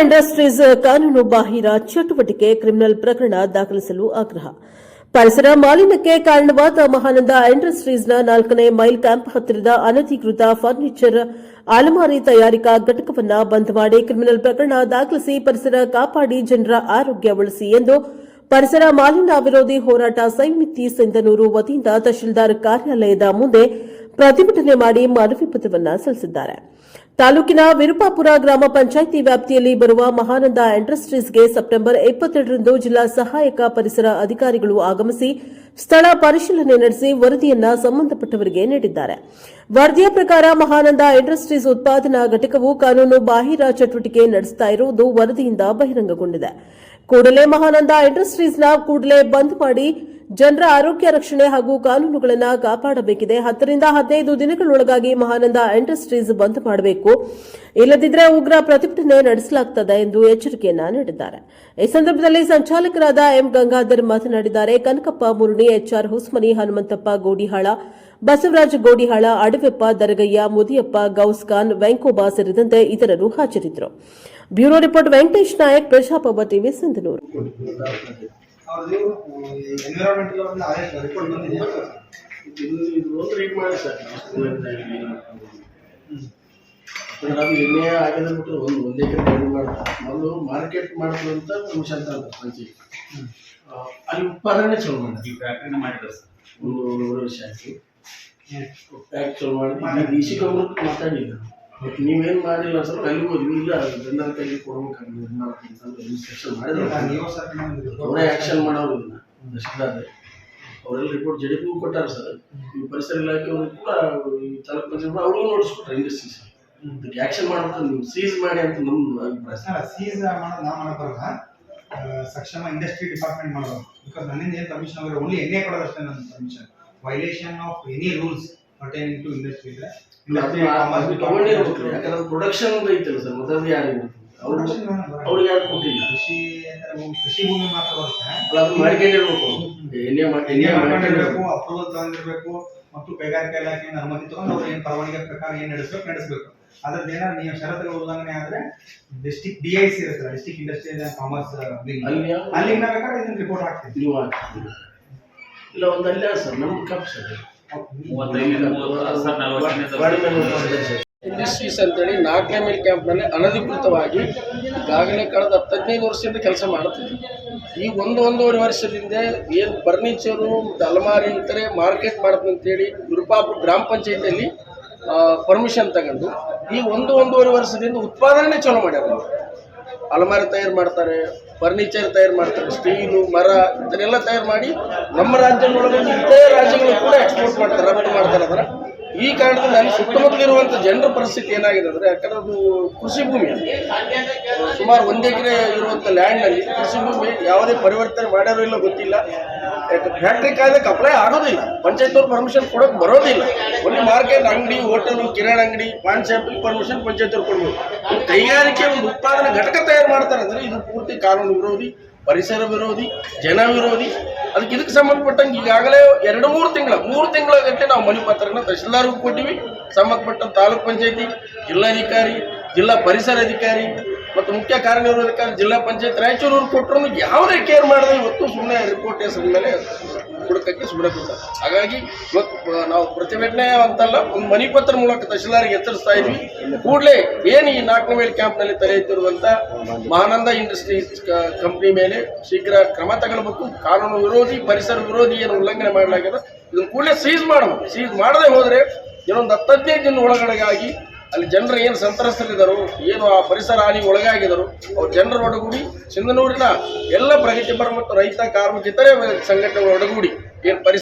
Industries ಕಾನೂನು ಬಾಹಿರ ಚಟುವಟಿಕೆ ಕ್ರಿಮಿನಲ್ ಪ್ರಕರಣ ದಾಖಲಿಸಲು ಆಗ್ರಹ. ಪರಿಸರ ಮಾಲಿನ್ಯಕ್ಕೆ ಕಾರಣವಾದ ಮಹಾನಂದ ಇಂಡಸ್ಟ್ರೀಸ್ನ ನಾಲ್ಕನೇ ಮೈಲ್ ಕ್ಯಾಂಪ್ ಹತ್ತಿರದ ಅನಧಿಕೃತ ಫರ್ನಿಚರ್ ಅಲಮಾರಿ ತಯಾರಿಕಾ ಘಟಕವನ್ನು ಬಂದ್ ಮಾಡಿ ಕ್ರಿಮಿನಲ್ ಪ್ರಕರಣ ದಾಖಲಿಸಿ ಪರಿಸರ ಕಾಪಾಡಿ ಜನರ ಆರೋಗ್ಯ ಉಳಿಸಿ ಎಂದು ಪರಿಸರ ಮಾಲಿನ್ಯ ವಿರೋಧಿ ಹೋರಾಟ ಸಮಿತಿ ಸಿಂಧನೂರು ವತಿಯಿಂದ ತಹಶೀಲ್ದಾರ್ ಕಾರ್ಯಾಲಯದ ಮುಂದೆ ಪ್ರತಿಭಟನೆ ಮಾಡಿ ಮನವಿ ಪತ್ರವನ್ನು ಸಲ್ಲಿಸಿದ್ದಾರೆ. ತಾಲೂಕಿನ ವಿರುಪಾಪುರ ಗ್ರಾಮ ಪಂಚಾಯಿತಿ ವ್ಯಾಪ್ತಿಯಲ್ಲಿ ಬರುವ ಮಹಾನಂದ ಇಂಡಸ್ಟ್ರೀಸ್ಗೆ ಸೆಪ್ಟೆಂಬರ್ ಇಪ್ಪತ್ತೆರಡರಂದು ಜಿಲ್ಲಾ ಸಹಾಯಕ ಪರಿಸರ ಅಧಿಕಾರಿಗಳು ಆಗಮಿಸಿ ಸ್ಥಳ ಪರಿಶೀಲನೆ ನಡೆಸಿ ವರದಿಯನ್ನ ಸಂಬಂಧಪಟ್ಟವರಿಗೆ ನೀಡಿದ್ದಾರೆ. ವರದಿಯ ಪ್ರಕಾರ ಮಹಾನಂದ ಇಂಡಸ್ಟ್ರೀಸ್ ಉತ್ಪಾದನಾ ಘಟಕವು ಕಾನೂನು ಬಾಹಿರ ಚಟುವಟಿಕೆ ನಡೆಸ್ತಾ ಇರುವುದು ವರದಿಯಿಂದ ಬಹಿರಂಗಗೊಂಡಿದೆ. ಕೂಡಲೇ ಮಹಾನಂದ ಇಂಡಸ್ಟ್ರೀಸ್ನ ಕೂಡಲೇ ಬಂದ್ ಮಾಡಿ ಜನರ ಆರೋಗ್ಯ ರಕ್ಷಣೆ ಹಾಗೂ ಕಾನೂನುಗಳನ್ನು ಕಾಪಾಡಬೇಕಿದೆ. ಹತ್ತರಿಂದ ಹದಿನೈದು ದಿನಗಳೊಳಗಾಗಿ ಮಹಾನಂದ ಇಂಡಸ್ಟ್ರೀಸ್ ಬಂದ್ ಮಾಡಬೇಕು. ಇಲ್ಲದಿದ್ದರೆ ಉಗ್ರ ಪ್ರತಿಭಟನೆ ನಡೆಸಲಾಗುತ್ತದೆ ಎಂದು ಎಚ್ಚರಿಕೆಯನ್ನ ನೀಡಿದ್ದಾರೆ. ಈ ಸಂದರ್ಭದಲ್ಲಿ ಸಂಚಾಲಕರಾದ ಎಂ ಗಂಗಾಧರ್ ಮಾತನಾಡಿದ್ದಾರೆ. ಕನಕಪ್ಪ ಮುರುಣಿ ಎಚ್ಆರ್ ಹುಸ್ಮನಿ, ಹನುಮಂತಪ್ಪ ಗೋಡಿಹಾಳ, ಬಸವರಾಜ ಗೋಡಿಹಾಳ, ಅಡವೆಪ್ಪ ದರಗಯ್ಯ, ಮುದಿಯಪ್ಪ ಗೌಸ್ಖಾನ್ ವೆಂಕೋಬಾ ಸೇರಿದಂತೆ ಇತರರು ಹಾಜರಿದ್ದರು. ಬ್ಯೂರೋ ರಿಪೋರ್ಟ್ ವೆಂಕಟೇಶ್ ನಾಯಕ್, ಪ್ರಶಾಪ ಟಿವಿ ಸಿಂಧನೂರು ಅವ್ರದ್ದು ಎನ್ವಿರಾನ್ಮೆಂಟಲ್ ಒಂದು ಆದೇಶ ರಿಪೋರ್ಟ್ ಬಂದಿದೆ. ಇದು ಇದು ಒಂದು ರೀಡ್ ಮಾಡಿ ಸರ್ ಅಂದ್ರೆ ಅದು ಎಣ್ಣೆ ಆಗಿದೆ ಬಿಟ್ಟು ಒಂದು ಒಂದು ಕಡೆ ಮಾಡ್ತಾರೆ ಮೊದಲು ಮಾರ್ಕೆಟ್ ಮಾಡೋದು ಅಂತ ಪರ್ಮಿಷನ್ ಅಂತ ಪಂಚಾಯತ್ ಅಲ್ಲಿ ಉತ್ಪಾದನೆ ಚಲೋ ಮಾಡಿ ಈ ಫ್ಯಾಕ್ಟ್ರಿನ ಮಾಡಿದ್ರು ಸರ್. ಒಂದು ನೂರು ವರ್ಷ ಆಯ್ತು. ಪ್ಯಾಕ್ ಚಲೋ ಮಾಡಿ ಡಿ ಸಿ ಮಾತಾಡಿಲ್ಲ ಬಟ್ ನೀವೇನು ಮಾಡಿಲ್ಲ ಸರ್ ಅಲ್ಲಿ ಹೋದ್ವಿ ಇಲ್ಲ ಜನರ ಕೈಗೆ ಕೊಡ್ಬೇಕಾಗಿ ಇದು ಮಾಡ್ತೀನಿ ಅಂತ ಇನ್ಸ್ಟ್ರಕ್ಷನ್ ಮಾಡಿದ್ರು ನೀವು ಸರ್ ಅವರೇ ಆಕ್ಷನ್ ಮಾಡೋರು ಇದನ್ನ ತಹಶೀಲ್ದಾರ್ ಅವರೆಲ್ಲ ರಿಪೋರ್ಟ್ ಜಡಿ ಪಿ ಕೊಟ್ಟಾರ ಸರ್. ಈ ಪರಿಸರ ಇಲಾಖೆಯವರು ಕೂಡ ಈ ತಾಲೂಕು ಪಂಚಾಯತ್ ಅವ್ರಿಗೂ ನೋಡಿಸ್ಬಿಟ್ರೆ ಕೊಟ್ಟಾರೆ ಇಂಡಸ್ಟ್ರೀಸ್ ಇದಕ್ಕೆ ಮಾಡ್ಬೇಕು ನೀವು ಸೀಸ್ ಮಾಡಿ ಅಂತ ನಮ್ಮ ಅಭಿಪ್ರಾಯ ಸರ್. ಸೀಸ್ ಮಾಡೋದು ನಾ ಮಾಡಕ್ ಬರಲ್ಲ. ಸಕ್ಷಮ ಇಂಡಸ್ಟ್ರಿ ಡಿಪಾರ್ಟ್ಮೆಂಟ್ ಮಾಡೋದು ಬಿಕಾಸ್ ನನ್ನಿಂದ ಏನು ಪರ್ಮಿಷನ್ ಅವರ ಓನ್ಲಿ ಎಣ್ಣೆ ಕೊಡೋದಷ್ಟೇ ನನ್ನ permission violation of any rules pertaining to industry ಇದೆ ತಗೊಂಡಿರ್ಬೇಕು ಯಾಕಂದ್ರೆ ಪ್ರೊಡಕ್ಷನ್ ಐತಲ್ಲ ಸರ್ ಮೊದಲು ಯಾರು ಅವ್ರು ಅವ್ರಿಗೆ ಯಾರು ಕೊಟ್ಟಿಲ್ಲ? ಕೃಷಿ ಕೃಷಿ ಭೂಮಿ ಮಾತ್ರ ಬರುತ್ತೆ. ಅಲ್ಲ ಅದು ಮಾಡ್ಕೊಂಡಿರ್ಬೇಕು ಎಣ್ಣೆ ಎಣ್ಣೆ ಮಾಡ್ಕೊಂಡಿರ್ಬೇಕು ಅಪ್ರೂವಲ್ ತಗೊಂಡಿರ್ಬೇಕು ಮತ್ತು ಕೈಗಾರಿಕಾ ಇಲಾಖೆಯಿಂದ ಅನುಮತಿ ತಗೊಂಡು ಅವ್ರು ಏನು ಪರವಾನಗಿ ಪ್ರಕಾರ ಏನು ನಡೆಸ್ಬೇಕು ನಡೆಸಬೇಕು. ಅದ್ರದ್ದು ಏನಾದ್ರು ನೀವು ಷರತ್ತುಗಳ ಉಲ್ಲಂಘನೆ ಆದ್ರೆ ಡಿಸ್ಟಿಕ್ ಡಿ ಐ ಸಿ ಇರುತ್ತೆ ಡಿಸ್ಟಿಕ್ ಇಂಡಸ್ಟ್ರಿಯಲ್ ಅಂಡ್ ಕಾಮರ್ಸ್ ಅಲ್ಲಿ ಅಲ್ಲಿ ಬೇಕಾದ್ರೆ ಇದನ್ನ ರಿಪೋರ್ಟ್ ಹಾಕ್ತೀವಿ. ನೀವು. ಇಲ್ಲ ಒಂದು ಅಲ್ಲ ಸರ್ ನಮ್ಗೆ ಕಪ್ ಸರ್ ಇಂಡಸ್ಟ್ರೀಸ್ ಅಂತೇಳಿ ನಾಲ್ಕನೇ ಮೈಲ್ ಕ್ಯಾಂಪ್ನಲ್ಲಿ ಅನಧಿಕೃತವಾಗಿ ಈಗಾಗಲೇ ಕಳೆದ ಹತ್ತು ಹದಿನೈದು ವರ್ಷದಿಂದ ಕೆಲಸ ಮಾಡ್ತಿದ್ವಿ ಈ ಒಂದು ಒಂದೂವರೆ ವರ್ಷದಿಂದ ಏನು ಫರ್ನಿಚರು ಅಲಮಾರಿ ಇತರೆ ಮಾರ್ಕೆಟ್ ಮಾಡುತ್ತೆ ಅಂತೇಳಿ ವಿರುಪಾಪುರ ಗ್ರಾಮ ಪಂಚಾಯತಿಯಲ್ಲಿ ಪರ್ಮಿಷನ್ ತಗೊಂಡು ಈ ಒಂದು ಒಂದೂವರೆ ವರ್ಷದಿಂದ ಉತ್ಪಾದನೆ ಚಾಲೂ ಮಾಡ್ಯಾರ. ಅಲಮಾರಿ ತಯಾರು ಮಾಡ್ತಾರೆ ಫರ್ನಿಚರ್ ತಯಾರು ಮಾಡ್ತಾರೆ, ಸ್ಟೀಲು, ಮರ, ಇದನ್ನೆಲ್ಲ ತಯಾರು ಮಾಡಿ ನಮ್ಮ ರಾಜ್ಯದೊಳಗೆ ಇತರೆ ರಾಜ್ಯಗಳು ಕೂಡ ಎಕ್ಸ್ಪೋರ್ಟ್ ಮಾಡ್ತಾರೆ ಈ ಕಾರಣದಿಂದ ಅಲ್ಲಿ ಸುತ್ತಮುತ್ತಲಿರುವಂಥ ಜನರ ಪರಿಸ್ಥಿತಿ ಏನಾಗಿದೆ ಅಂದರೆ, ಯಾಕಂದ್ರೆ ಅದು ಕೃಷಿ ಭೂಮಿ. ಸುಮಾರು ಒಂದು ಎಕರೆ ಇರುವಂಥ ಲ್ಯಾಂಡ್ನಲ್ಲಿ ಕೃಷಿ ಭೂಮಿ ಯಾವುದೇ ಪರಿವರ್ತನೆ ಮಾಡ್ಯಾರೋ ಇಲ್ಲ ಗೊತ್ತಿಲ್ಲ. ಫ್ಯಾಕ್ಟ್ರಿ ಕಾಯ್ದಕ್ಕೆ ಅಪ್ಲೈ ಆಗೋದಿಲ್ಲ. ಪಂಚಾಯತ್ನವ್ರು ಪರ್ಮಿಷನ್ ಕೊಡೋಕೆ ಬರೋದಿಲ್ಲ. ಒಂದು ಮಾರ್ಕೆಟ್ ಅಂಗಡಿ ಹೋಟೆಲು ಕಿರಾಣಿ ಅಂಗಡಿ ಪಾನ್ ಶಾಪಿಗೆ ಪರ್ಮಿಷನ್ ಪಂಚಾಯತ್ನವ್ರು ಕೊಡ್ಬೋದು. ಒಂದು ಕೈಗಾರಿಕೆ, ಒಂದು ಉತ್ಪಾದನಾ ಘಟಕ ತಯಾರು ಮಾಡ್ತಾರೆ ಅಂದರೆ ಇದು ಪೂರ್ತಿ ಕಾನೂನು ವಿರೋಧಿ. ಪರಿಸರ ವಿರೋಧಿ, ಜನ ವಿರೋಧಿ, ಅದಕ್ಕೆ ಇದಕ್ಕೆ ಸಂಬಂಧಪಟ್ಟಂಗೆ ಈಗಾಗಲೇ ಎರಡು ಮೂರು ತಿಂಗಳ ಮೂರು ತಿಂಗಳ ಗಟ್ಟಿ ನಾವು ಮನೆ ಪತ್ರನ ತಹಶೀಲ್ದಾರ್ಗೂ ಕೊಟ್ಟಿವಿ. ಸಂಬಂಧಪಟ್ಟ ತಾಲೂಕ್ ಪಂಚಾಯತಿ, ಜಿಲ್ಲಾಧಿಕಾರಿ, ಜಿಲ್ಲಾ ಪರಿಸರ ಅಧಿಕಾರಿ ಮತ್ತು ಮುಖ್ಯ ಕಾರ್ಯನಿರ್ವಹಣಾಧಿಕಾರಿ ಜಿಲ್ಲಾ ಪಂಚಾಯತ್ ರಾಯಚೂರು ಕೊಟ್ಟರು. ಯಾವುದೇ ಕೇರ್ ಮಾಡಿದ್ರೆ ಇವತ್ತು ಸುಮ್ಮನೆ ರಿಪೋರ್ಟ್ ಹೆಸರು ಮೇಲೆ ಹುಡುಕಕ್ಕೆ ಸುಮ್ಮನೆ ಕೂತಾರೆ. ಹಾಗಾಗಿ ಇವತ್ತು ನಾವು ಪ್ರತಿಭಟನೆ ಅಂತಲ್ಲ ಒಂದು ಮನಿ ಪತ್ರ ಮೂಲಕ ತಹಶೀಲ್ದಾರಿಗೆ ಎಚ್ಚರಿಸ್ತಾ ಇದ್ವಿ. ಕೂಡಲೇ ಏನು ಈ ನಾಲ್ಕನೇ ಕ್ಯಾಂಪ್ನಲ್ಲಿ ತಲೆ ಎತ್ತಿರುವಂಥ ಮಹಾನಂದ ಇಂಡಸ್ಟ್ರೀಸ್ ಕಂಪ್ನಿ ಮೇಲೆ ಶೀಘ್ರ ಕ್ರಮ ತಗೊಳ್ಬೇಕು. ಕಾನೂನು ವಿರೋಧಿ, ಪರಿಸರ ವಿರೋಧಿ ಏನು ಉಲ್ಲಂಘನೆ ಮಾಡಲಾಗಿದೆ ಇದನ್ನು ಕೂಡಲೇ ಸೀಸ್ ಮಾಡಬೇಕು. ಸೀಸ್ ಮಾಡದೆ ಹೋದರೆ ಇನ್ನೊಂದು ಹತ್ತು ಹದಿನೈದು ದಿನ ಒಳಗಡೆಗಾಗಿ ಅಲ್ಲಿ ಜನರು ಏನು ಸಂತ್ರಸ್ತರಿದ್ದರು, ಏನು ಆ ಪರಿಸರ ಹಾನಿ ಒಳಗಾಗಿದ್ದರು, ಅವ್ರ ಜನರ ಒಡಗೂಡಿ, ಸಿಂಧನೂರಿನ ಎಲ್ಲ ಪ್ರಗತಿಪರ ಮತ್ತು ರೈತ ಕಾರ್ಮಿಕ ಇತರೆ ಸಂಘಟನೆಗಳ ಒಡಗೂಡಿ ಏನು ಪರಿಸರ